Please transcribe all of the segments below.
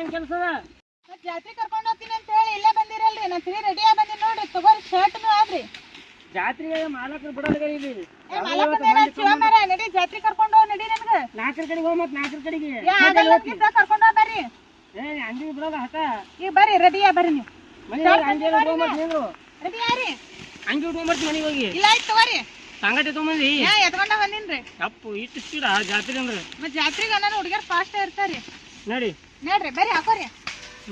ಏನ್ ಕೆಲಸ ಜಾತ್ರೆ ಕರ್ಕೊಂಡು ಹೋಗ್ತೀನಿ ಅಂತ ಹೇಳಿ ಇಲ್ಲೇ ಬಂದಿರಲ್ರಿ. ನಾ ತಿಳಿ ರೆಡಿ ಆಗಿ ಬಂದಿನಿ ನೋಡ್ರಿ. ತಗೋರಿ ಶರ್ಟ್ನು ಆದ್ರಿ. ಜಾತ್ರೆಗೆ ಮಾಲಕರು ಬಿಡೋಲ್ಲ ಇಲ್ಲಿ. ಏ ಮಲಕ್ಕಂದೇನ ಶಿವ ಮರ ನಡಿ ಜಾತ್ರೆ ಕರ್ಕೊಂಡು ಹೋಗ್ ನಡಿ ನನ್ಗ ನಾಲ್ಕರ ಕಡೆಗೆ ಹೋಗ್ ಮತ್ ನಾಲ್ಕರ ಕಡೆಗೆ. ಏ ಆಗಲ್ಲ ಅಂತಿದ್ದ ಕರ್ಕೊಂಡ್ ಹೋಗ್ ಬರ್ರಿ. ಏ ಅಂಜಿಗೆ ಬಿಡೋದ ಹತ ಈಗ ಬರ್ರಿ ರೆಡಿ ಆಗಿ ಬರ್ರಿ ನೀವು. ಮನೆ ಹೋಗ್ಬರ್ತೀನಿ ನೀನು. ರೆಡಿ ಯಾರಿ? ಅಂಗಿ ಮನೆಗೆ ಹೋಗಿ. ಇಲ್ಲ ಆಯ್ತು ತಗೋರಿ. ಸಂಗಟಿ ತೊಗೊಂಬಂದಿ ಏ ಎತ್ಕೊಂಡ ಬಂದಿನ್ರಿ. ಅಪ್ಪು ಇಟ್ಟು ಸ್ಪೀಡ ಜಾತ್ರೆ ಅಂದ್ರೆ? ಮತ್ ಜಾತ್ರೆಗೆ ನಾನು ಹುಡುಗಿಯರ್ ಫಾಸ್ಟ್ ಇರ್ತಾರಿ. ನಡಿ. ನೋಡ್ರಿ ಬರ್ರಿ ಹಾಕೋರಿ.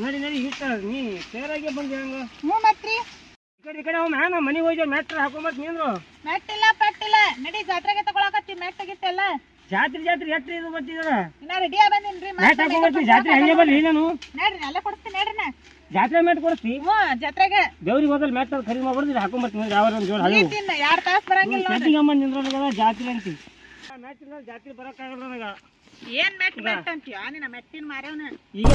ನಡಿ ನಡಿ ಇಷ್ಟ ನೀ ಸೇರಾಗೆ ಬಂದಿ ಹೆಂಗ? ಹ್ಞೂ ಮತ್ರಿ ಈ ಕಡೆ ಈ ಕಡೆ ಮ್ಯಾಟ್ ನಾ ಮನೆಗೆ ಹೋಗಿ ಮೆಟ್ರ ಹಾಕೊಂಬರ್ತೀನಿ ಅಂದ್ರು ಮೆಟ್ಟಿಲ್ಲ ಪಟ್ಟಿಲ್ಲ. ನಡಿ ಜಾತ್ರೆಗೆ ತಗೊಳಕತ್ತಿ ಮೆಟ್ಟ ಗಿಟ್ಟೆಲ್ಲ. ಜಾತ್ರೆ ಜಾತ್ರೆ ಇದು ಬರ್ತಿದಾರ ಇನ್ನ ರೆಡಿ ಬಂದಿನ್ರಿ ಮ್ಯಾಟ್ ಜಾತ್ರೆ ಹಂಗೆ ಬರ್ಲಿ ನಾನು. ನೋಡ್ರಿ ಅಲ್ಲೇ ಕೊಡ್ತೀನಿ ನೋಡ್ರಿ ನಾ. ಜಾತ್ರೆ ಮ್ಯಾಟ್ ಕೊಡಿಸ್ತಿ. ಹ್ಞೂ ಜಾತ್ರೆಗೆ. ದೇವ್ರಿಗೆ ಹೋದಲ್ಲಿ ಮ್ಯಾಟ್ ಖರೀದಿ ಮಾಡ್ಬಿಡ್ತೀನಿ ಹಾಕೊಂಬರ್ತೀನಿ ಯಾವ ಒಂದು ಜೋಡ್ ಹಳಿ ತಿನ್ನ ಎರಡ್ ತಾಸ್ ಬರಂಗಿಲ್ಲ ಜಾತ್ರೆ ಅಂತಿ. ಜಾತ್ರೆ ಬರೋಕ್ಕಾಗಲ್ಲ ನನಗ ಏನ್ ಮೆಟ್ ಮೆಟ್ ಅಂತೀಯ? ನಿನ್ನ ಮೆಟ್ಟಿನ ಮಾರ್ಯವನ ಈಗ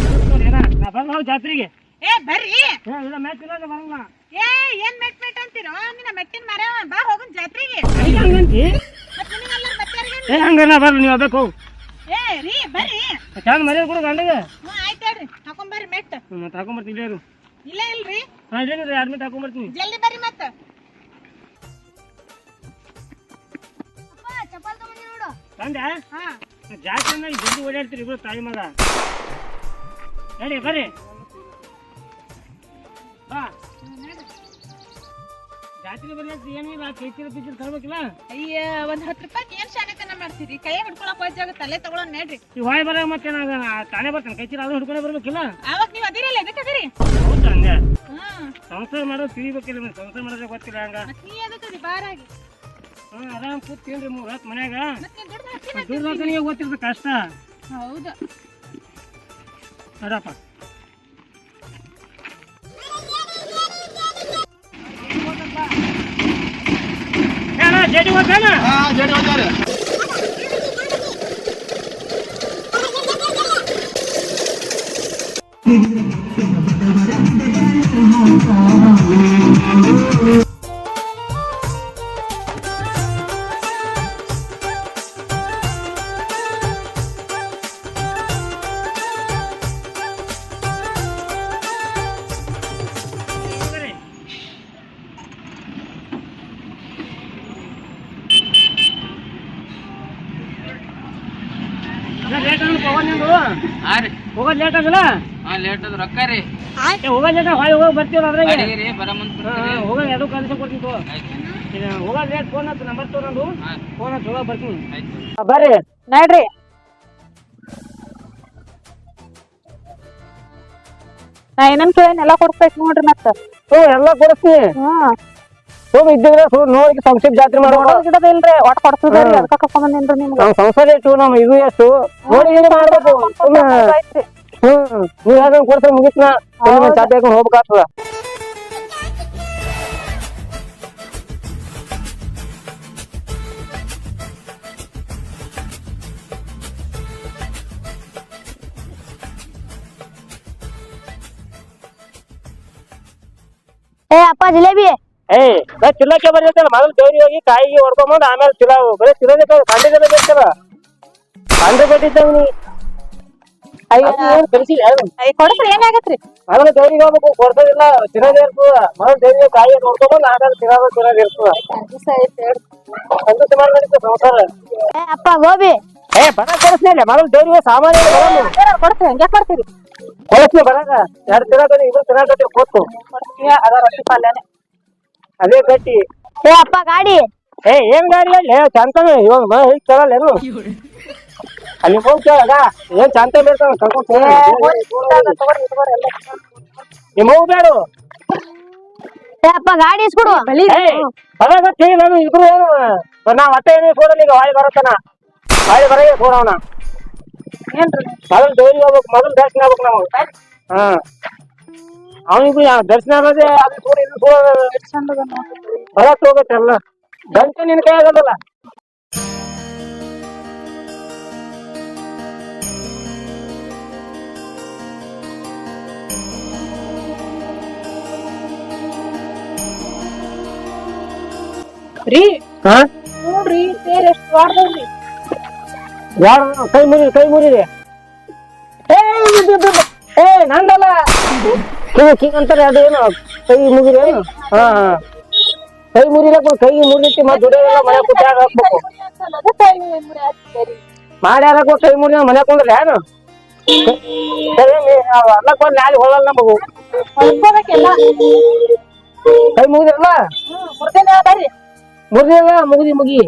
ನಾ ಬರಲ್ಲ ಜಾತ್ರೆಗೆ. ಏ ಬರ್ರಿ. ಏ, ಇಲ್ಲ ಇಲ್ಲ ಬರಲ್ಲ ಏ ಏನ್ ಮೆಟ್ ಮೆಟ್ ಅಂತೀರೋ? ನಿನ್ನ ಮೆಟ್ಟಿನ ಮಾರ್ಯವ ಬಾ ಹೋಗನ್ ಜಾತ್ರೆಗೆ. ಹಂಗೆ ಹಂಗಂತಿ? ಏ ಹಂಗ ನಾ ಬರ್ಲಿ ನೀವು ಹೋಗ್ಬೇಕು ಏ ರೀ ಬರ್ರಿ. ಚಂದ ಮರ್ಯಾದೆ ಕೊಡು ಗಂಡಗೆ. ಹ್ಞೂ ಆಯ್ತು ಹೇಳ್ರಿ. ಹಾಕೊಂಬರ್ರಿ ಮೆಟ್. ಮತ್ತೆ ಹಾಕೊಂಬರ್ತೀನಿ ಇಲ್ಲೇ ಇಲ್ಲೇ ಇಲ್ರಿ? ಹಾಂ ಇಲ್ಲೇನಿಲ್ಲ ಎರಡು ಮಿನಿಟ್ ಹಾಕೊಂಬರ್ತೀನಿ ಜಲ್ದಿ ಬರ್ರಿ ಮತ್ತ. ತಂದೆ? ಹಾ. ಜಾತ್ರೆ ಅಂದ್ರೆ ಜಲ್ದಿ ಓಡಾಡ್ತೀರಿ ಇಬ್ರು ತಾಯಿ ಮಗ. ನಡಿ ಬರ್ರಿ. ಬಾ. ಜಾತ್ರೆ ಬರ್ಲಿ ಏನಿಲ್ಲ ಚೈತಿರ ಪಿಚ್ಚರ್ ತರ್ಬೇಕಿಲ್ಲ? ಅಯ್ಯ ಒಂದ್ ಹತ್ತು ರೂಪಾಯಿ ಏನ್ ಶಾನಕನ ಮಾಡ್ತೀರಿ? ಕೈ ಹಿಡ್ಕೊಳಕ್ ವಜ್ಜಾಗ ತಲೆ ತಗೊಳೋಣ ನೋಡ್ರಿ. ಈ ವಾಯ್ ಬರ ಮತ್ತೆ ನಾನು ತಾನೇ ಬರ್ತಾನೆ ಕೈಚೀರ ಅದನ್ನ ಹಿಡ್ಕೊಂಡೇ ಬರ್ಬೇಕಿಲ್ಲ? ಅವಾಗ ನೀವು ಅದಿರಲ್ಲ ಎದಕ್ಕೆ ಅದಿರಿ? ಹೌದಾ ಹಂಗೆ ಸಂಸಾರ ಮಾಡೋದು ತಿಳಿಬೇಕಿಲ್ಲ ಸಂಸಾರ ಮಾಡೋದೇ ಗೊತ್ತಿಲ್ಲ ಹಂಗ. ನೀ ಎದಕ್ಕೆ ಬಾರಾಗಿ. ಆರಾಮ್ ಕೂತ್ಕೊಂಡ್ರಿ ಮೂರ್ ಹೊತ್ತು ಮನ್ಯಾಗ. ಮತ್ ನೀ ದುಡ್ಡು ಹಾಕಿನ ದುರ್ದಾತನಿಗೆ ಗೊತ್ತಿರ್ತದೆ ಕಷ್ಟ ಹೌದು. ನೋಡಪ್ಪ. ಏನ ಜಡಿ ಹೋಗ್ತಾನ ಹೋಗ್ರಿ. ಲೇಟ್ ಆದ್ರೆ ಹೋಗೋದ್ ನಿಂದು? ಹಾ ರೀ. ಹೋಗೋದ್ ಲೇಟ್ ಆಗಲ್ಲ ಹಾ ಲೇಟ್ ಅದ ರೊಕ್ಕ ರೀ. ಹೋಗೋದ್ ಲೇಟ್ ಹೊಳಿ ಹೋಗಿ ಬರ್ತೀವಲ್ಲ ಅದ್ರಾಗ? ರೀ ಬರ ಮುಂದ್ ಹೋಗೋದ್ ಕಲ್ಸ ಕೊಡ್ತೀನಿ ಲೇಟ್ ಫೋನ್ ಹತ್ತು ನಂಬರ್ ತಗೊಂಡು ಫೋನ್ ಹತ್ತು ಹೋಗೋದ್ ಬರ್ತೀನಿ. ಆಯ್ತು. ಬರ್ರಿ. ನೋಡ್ರಿ. ನಾ ಎಲ್ಲ ಕೊಡ್ಬೇಕು ನೋಡ್ರಿ ಮತ್ತ. ಹ್ಞೂ ಎಲ್ಲ ಕೊಡ್ತೀನಿ ಸುಮ್ ಇದ್ದಿದ್ರೆ ಸುಮ್ ನೋಡಿ ಸಂಕ್ಷಿಪ್ತ ಜಾತ್ರೆ ಮಾಡೋಣ ಇಲ್ರಿ ಒಟ್ ಕೊಡ್ತದ್ರಿ ಅದಕ್ಕ ಕರ್ಕೊಂಡ್ ಬಂದೇನ್ರಿ ನಿಮ್ಗೆ. ನಮ್ಮ ಸಂಸಾರ ಎಷ್ಟು ನಮ್ ಇದು ಎಷ್ಟು ನೋಡಿ ಇದು ಮಾಡ್ಬೇಕು. ಹ್ಮ್ ನೀವ್ ಯಾವ್ದೊಂದು ಕೊಡ್ತಾರೆ ಮುಗಿಸ್ನ. ಚಾಪಿ ಹಾಕೊಂಡು ಹೋಗ್ಬೇಕಾಗ್ತದ. ಏ ಅಪ್ಪ ಜಿಲೇಬಿ. ಏಯ್ ನಾ ಚಿಲ್ಲಕ್ಕೆ ಬರ್ಬೇಕಲ್ಲ ಮೊದಲು ದೇವ್ರಿಗೆ ಹೋಗಿ ಕಾಯಿಗೆ ಹೊಡ್ಕೊಂಬಂದು ಆಮೇಲೆ ಚಿಲ್ಲ ಬರೀ ಚಿಲ್ಲದೆ ಕಂಡಿದ್ದಲ್ಲ ಬೇಕಲ್ಲ ಕಂಡು ಕೊಟ್ಟಿದ್ದಂಗ ನೀ ಕಲಿಸಿಲ್ಲ ಕೊಡಸ್ರಿ ಏನಾಗತ್ರಿ ಮೊದಲು ದೇವ್ರಿಗೆ ಹೋಗ್ಬೇಕು ಕೊಡ್ಸೋದಿಲ್ಲ ಚಿನ್ನದೇ ಇರ್ತದ. ಮೊದಲು ದೇವ್ರಿಗೆ ಕಾಯಿ ಹೊಡ್ಕೊಂಬಂದು ಆಮೇಲೆ ಇರ್ತದ. ನಡೀತದೆ ಸಂಸಾರ. ಏ ಅಪ್ಪ ಗೋಬಿ. ಏ ಬರ ಕೊಡಿಸ್ಲಿಲ್ಲ ಮೊದಲು ದೇವ್ರಿಗೆ ಸಾಮಾನ್ಯ ಕೊಡ್ತೀವಿ ಹಂಗೆ ಕೊಡ್ತೀರಿ ಕೊಡಿಸ್ಲಿ ಬರಾಗ ಎರಡು ತಿನ್ನಕತ್ತಿ ಇದು ತಿನ್ನಕತ್ತಿ ಕೂತು ಅದ ರೊಟ್ಟಿ ಪಲ್ಯನೇ. ಅದೇ ಗಟ್ಟಿ. ಏ ಅಪ್ಪ ಗಾಡಿ. ಏ ಏನ್ ಗಾಡಿ ಅಲ್ಲಿ? ಚಂತನ ಇವಾಗ ಈಗ ಕೇಳಲ್ಲ ಏನು? ಅಲ್ಲಿ ಹೋಗಿ ಕೇಳದ ಏನ್ ಚಂತ ಬೇಡ್ತಾವ ಕರ್ಕೊಂಡ್ ನಿಮ್ಮ ಹೋಗ್ ಬೇಡು. ಏ ಅಪ್ಪ ಗಾಡಿ ಇಸ್ಕೊಡು. ಏಯ್ ಬರಾಗತ್ತಿ ನಾನು ಇಬ್ರು ಏನು? ನಾ ಹೊಟ್ಟೆ ಏನೇ ಸೋಡಲ್ಲ ಈಗ ವಾಯಿ ಬರತ್ತನ? ವಾಯ್ ಬರಗೆ ಸೋಡವನ ಏನ್ರಿ? ಮೊದಲು ಡೈರಿ ಹೋಗ್ಬೇಕು ಮೊದಲು ದರ್ಶನ ಆಗ್ಬೇಕು ನಮಗೆ. ಹಾ. ಅವನಿಗೂ ದರ್ಶನ ಆಗೋದೇ ಅದು ತೋರಿ ಇದು ಸೋಡ ಬರತ್ ಹೋಗತ್ತೆ ಎಲ್ಲ ಗಂಟೆ ನಿನ್ ಕೈ ಆಗಲ್ಲ ರೀ ಹಾ? ನೋಡ್ರಿ ಸೇರ್ ಎಷ್ಟು ಯಾರು ಕೈ ಮುರಿ ಕೈ ಮುರಿರಿ. ಏ ನಂದಲ್ಲ. ಕಿಂಗ್ ಕಿಂಗ್ ಅಂತಾರೆ ಅದು ಏನು ಕೈ ಮುಗಿರಿ ಏನು? ಹಾ ಹಾ. ಕೈ ಮುರಿಲಕ್ಕ ಕೈ ಮುರಿಲಿಕ್ಕೆ ಮತ್ತೆ ದುಡಿಯೋದೆಲ್ಲ ಮನೆ ಕುಟ್ಟಾಗ ಹಾಕ್ಬೇಕು? ಮಾಡಿ ಹಾಕ್ಬೇಕು ಕೈ ಮುರಿ ಮನೆ ಕುಂದ್ರೆ ಏನು ಅಲ್ಲಕ್ಕ ಒಂದು ನಾಳೆ ಹೊಳಲ್ಲ ನಮಗು. ಕೈ ಮುಗಿದ್ರಲ್ಲ? ಮುರಿದಿಲ್ಲ ಮುಗಿದಿ ಮುಗಿ.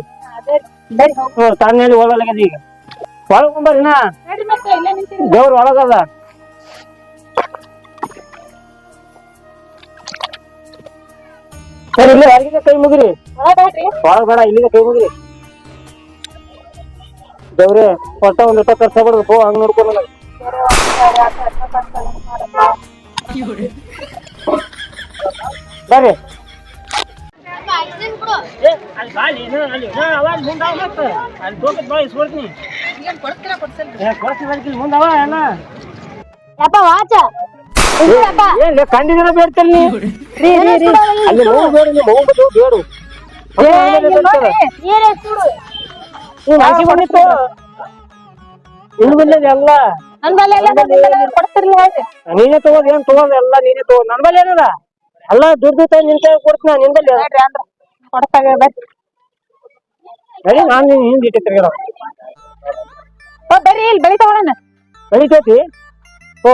ತಾನೇ ಹೋಗ್ ಹೋಗಲಾಗ್ಯದ ಈಗ. ನಿಂತಿರಿ. ದೇವ್ರ ಒಳಗದ. ಸರಿ ಇಲ್ಲಿ ಹೊರಗಿಂದ ಕೈ ಮುಗಿರಿ? ಒಳಗ್ ಬೇಡ ಇಲ್ಲಿಂದ ಕೈ ಮುಗಿರಿ. ದೇವ್ರೆ ಒಟ್ಟ ಒಂದ್ ಇಟ್ಟ ಖರ್ಚು ಬಿಡುದು ಪೋ ಹಂಗ್ ನೋಡ್ಕೊಂಡು ನನಗೆ. ಬರ್ರಿ ಯಪ್ಪ ವಾಚ ಯಪ್ಪ ಏನ್ ಕಂಡಿದಿರ ಬೇಡ್ತೀರಿ ನೀ. ರೀ ರೀ ರೀ. ಅಲ್ಲಿ ಮಗು ಬೇಡು ನೀವು ಬಂದಿತ್ತು ಇನ್ನು ಎಲ್ಲ. ನನ್ ತಗೋದ್ ಏನ್ ತಗೋದ್ ಎಲ್ಲ ನೀನೇ ತಗೋ ನನ್ ಬಲ್ಲಿ ಏನದ? ಎಲ್ಲ ದುಡ್ಡು ತಂದು ನಿನ್ ಕೈ ಕೊಡ್ತೀನಿ ನಿಂದಲ್ಲಿ ಬರೀ ನಾನ್ ನೀನ್ ಹಿಂದ್ ಇಟ್ಟು ಬರ್ರಿ ಇಲ್ಲಿ ಬೆಳಿ ತಗೊಳಣ. ಬೆಳಿತೈತಿ ಓ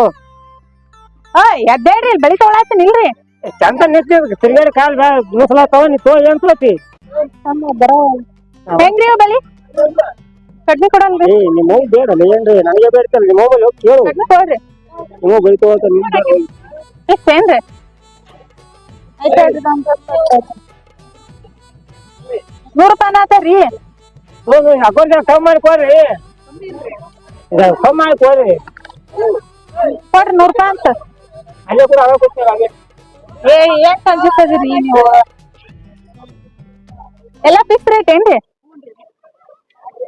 ಹಾ ಎದ್ದೇಳ್ರಿ ಇಲ್ಲಿ ಬೆಳಿ ತಗೊಳತ್ತೀನಿ ಇಲ್ರಿ ಚಂದ ನಿಂತಿ ತಿರ್ಗಾಡಿ ಕಾಲ್ ಬ್ಯಾ ಮುಸಲ ತಗೋ ನೀ ತೋ ಏನ್ ತಗೋತಿ ಹೆಂಗ್ರಿ ಬೆಳಿ? ಕಡ್ಮಿ ಕೊಡಲ್ರಿ ಏ ನಿಮ್ ಮಗು ಬೇಡ ಏನ್ರಿ? ನನಗೆ ಬೇಡ್ತಲ್ಲ ನಿಮ್ಮ ಮೊಬೈಲ್ ಹೋಗಿ ಕೇಳು. ಕಡ್ಮಿ ಕೊಡ್ರಿ ನಿಮ್ಮ ಬೆಳಿ ಬೇಡ ಹೋಗಿ ಎಷ್ಟೇನ್ರಿ ನೂರ್ ರೂಪಾಯಿ ಆತರಿ. ಹೋಗಿ ಅಕೌಂಟ್ ಕಮ್ಮಿ ಮಾಡಿ ಕೊಡ್ರಿ ಇದು ಕಮ್ಮಿ ಮಾಡಿ ಕೊಡ್ರಿ. ಕೊಡ್ರಿ ನೂರ್ ರೂಪಾಯಿ ಅಂತ. ಅಲ್ಲೇ ಕೂಡ ಅವಾಗ ಕೊಡ್ತೀರ ಹಂಗೆ? ಏ ಏನ್ ಸಂಜಿಸ್ತದಿರಿ ನೀವು? ಎಲ್ಲ ಫಿಕ್ಸ್ ರೇಟ್ ಏನ್ರಿ?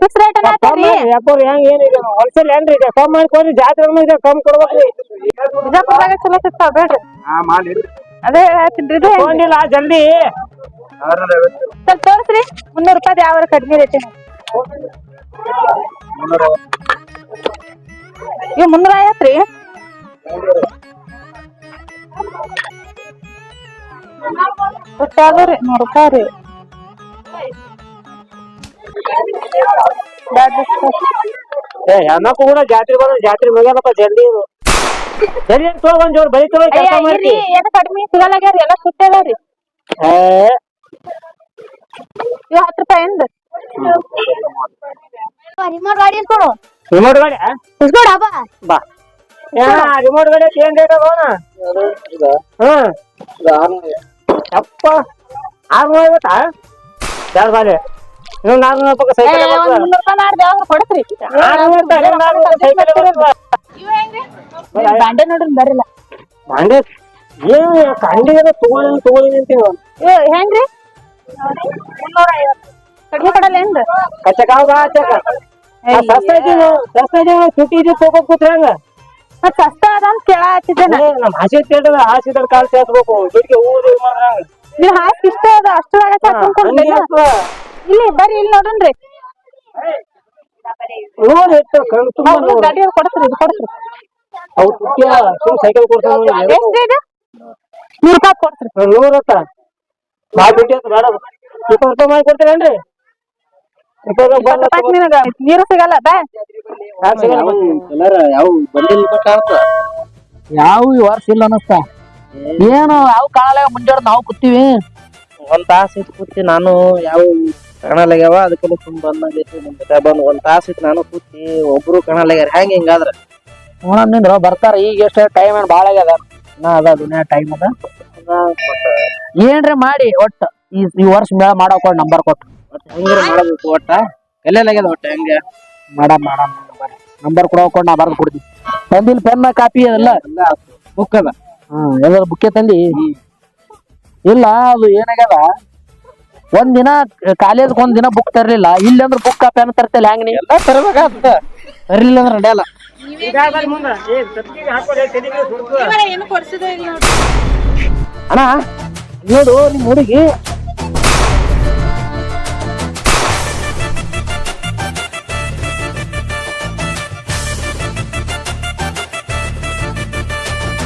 ಫಿಕ್ಸ್ ರೇಟ್ ಆತಾರಿ ಯಾಕೋರಿ ಹೆಂಗ್ ಏನಿದೆ? ಹೋಲ್ಸೇಲ್ ಏನ್ರಿ ಈಗ? ಕಮ್ ಮಾಡಿ ಕೊಡ್ರಿ ಜಾತ್ರೆ ಇದೆ ಕಮ್ ಕೊಡ್ಬೇಕ್ರಿ. ಬಿಜಾಪುರದಾಗ ಚಲೋ ಸಿಗ್ತಾವ ಬೇಡ್ರಿ. ಅದೇ ಹೇಳ್ತೀನಿ ಇದು ತಗೊಂಡಿಲ್ಲ ಜಲ್ದಿ. ಸ್ವಲ್ಪ ತೋರಿಸ್ರಿ ಮುನ್ನೂರು ರೂಪಾಯಿ ಯಾವ ಕಡಿಮೆ ರೇಟ್ ಇವ್ ಮುನ್ನೂರ ಐವತ್ರಿ ಒಟ್ಟಾದ್ರಿ ನೂರು ರೂಪಾಯಿ ರೀ ಏ ಹೆಣ್ಣಕ್ಕೂ ಕೂಡ ಜಾತ್ರೆ ಬಂದ ಜಾತ್ರೆ ಮುಗಿಯಲ್ಲಪ್ಪ ಜಲ್ದಿ ಇದು ಜಲ್ದಿ ಏನ್ ತಗೋ ಒಂದ್ ಜೋಡ್ ಬಳಿ ತಗೋ ಕೆಲಸ ಮಾಡ್ರಿ ಏನು ಕಡಿಮೆ ಸಿಗಲ್ಲಾಗ್ಯಾರಿ ಎಲ್ಲ ಸುತ್ತೇವ್ರಿ ಏ. ಇವ್ ಹತ್ತು ರೂಪಾಯಿ ಏನ್ರಿ ರಿಮೋಟ್ ಗಾಡಿ ಇಸ್ಕೊಡು. ರಿಮೋಟ್ ಗಾಡಿ ಆ? ಇಸ್ಕೊಡು ಅಪ್ಪ ಬಾ. ಏನ ರಿಮೋಟ್ ಗಾಡಿ ಏನ್ ರೇಟ್ ಹಾ. ಹ್ಮ್ ಅಪ್ಪ ಆರ್ನೂರ ಐವತ್ತಾ? ಯಾರು ಬಾಲೆ ರೂಪಾಯಿ ಸೈಕಲ್ ಬಾಂಡೆ ನೋಡ್ರಿ ಬರಲ್ಲ. ಬಂಡೆ? ಏನು ಕಂಡಿಗೆ ತಗೊಳ್ಳಿ ತಗೊಳ್ಳಿ ಹೆಂಗ್ರಿ? ಮುನ್ನೂರ ಐವತ್ತು. ಕಡಿಮೆ ಕೊಡಲ್ಲ ಏನ್ರಿ ಕಚ್ಚಕ ಬಾ ಚಕ ಸಸ್ತ ಐತಿ ಸಸ್ತ ಕೂತ್ರಿ ಹಂಗ? ಮತ್ ಸಸ್ತ ಅದ ಅಂತ ಕೇಳ ಹಚ್ಚಿದ್ದೇನ. ಆಸೆ ನಮ್ ಹಸಿ ತಿಳ್ದ ಹಾಸಿದ್ರ ಕಾಲ್ ಸೇರ್ಸ್ಬೇಕು. ಬಿಡ್ಗೆ ಊರು ನೀವ್ ಹಾಕಿ ಇಷ್ಟ ಅದ ಅಷ್ಟರಾಗ ಇಲ್ಲಿ ಬರ್ರಿ ಇಲ್ಲಿ ನೋಡನ್ರಿ ನೋಡಿ ಎಷ್ಟು ಕಣ್ ತುಂಬ ಗಾಡಿ ಕೊಡತ್ರಿ ಇದು ಕೊಡತ್ರಿ ಅವು ತುಟ್ಟಿಯ ಸುಮ್ ಸೈಕಲ್ ಇದು? ನೂರ್ ರೂಪಾಯಿ ಕೊಡ್ತ್ರಿ ನೂರತ್ತ ಭಾಳ ಬಿಟ್ಟಿ ಅಂತ ಬೇಡ. ಇಪ್ಪತ್ತು ರೂಪಾಯಿ ಮಾಡಿ ಕೊಡ್ತೀರೇನ್ರಿ? ರೂಪಾಯಿ ನಿನಗ ನೀರು ಸಿಗಲ್ಲ ಬಾ. ಯಾವ ಬಂದಿಲ್ಲ ಕಾಣ್ತ ಯಾವ ಈ ವರ್ಷ ಇಲ್ಲ ಅನಸ್ತ ಏನು ಯಾವ ಕಾಣಲ್ಲ ಮುಂಜಾನೆ ನಾವು ಕೂತೀವಿ? ಒಂದ್ ತಾಸ ಇತ್ತು ಕೂತಿ ನಾನು ಯಾವ ಕಾಣಲಾಗ್ಯಾವ ಅದಕ್ಕೆಲ್ಲ ತುಂಬ ಬಂದಾಗೈತಿ ನಿಮ್ ಜೊತೆ ಬಂದ್ ಒಂದ್ ತಾಸ ಇತ್ತು ನಾನು ಕೂತಿ ಒಬ್ರು ಕಾಣಲಾಗ್ಯಾರ ಹೆಂಗ್ ಹಿಂಗಾದ್ರ ನೋಡಮ್ ನಿಂದ್ರ ಬರ್ತಾರ ಈಗ ಎಷ್ಟು ಟೈಮ್ ಏನ್ ಭಾಳ ಆಗ್ಯದ? ನಾ ಅದ ದುನಿಯಾ ಟೈಮ್ ಅದ. ಏನ್ರಿ ಮಾಡಿ ಒಟ್ಟ ಈ ಈ ವರ್ಷ ಮೇಳ ಮಾಡೋ ಕೊಡ್ ನಂಬರ್ ಕೊಟ್ಟು. ಹೆಂಗಾರ ಮಾಡಬೇಕು ಒಟ್ಟ? ಎಲ್ಲೆಲ್ಲಾಗ್ಯದ ಒಟ್ಟ ಹೆಂಗ? ಮಾಡಮ್ ಮಾಡಮ್ ನಂಬರ್ ಕೊಡ ಹೋಗ್ಕೊಂಡು ನಾ ಬರ್ದು ಕೊಡ್ತೀನಿ. ತಂದಿಲ್ ಪೆನ್ನ ಕಾಪಿ ಅದೆಲ್ಲ? ಬುಕ್ ಅದ. ಹ್ಮ್ ಎಲ್ಲ ಬುಕ್ಕೆ ತಂದಿ? ಇಲ್ಲ ಅದು ಏನಾಗ್ಯದ? ಒಂದ್ ದಿನ ಕಾಲೇಜ್ ಒಂದ್ ದಿನ ಬುಕ್ ತರ್ಲಿಲ್ಲ. ಇಲ್ಲಿ ಅಂದ್ರೆ ಬುಕ್ ಪೆನ್ ತರ್ತಲ್ಲ ಹೆಂಗ್ ನೀ? ಎಲ್ಲ ತರಬೇಕಾಗ್ತದ ತರ್ಲಿಲ್ಲ ಅಂದ್ರೆ ನಡೆಯಲ್ಲ. ಅಣ್ಣ ನೋಡು ನಿಮ್ ಹುಡುಗಿ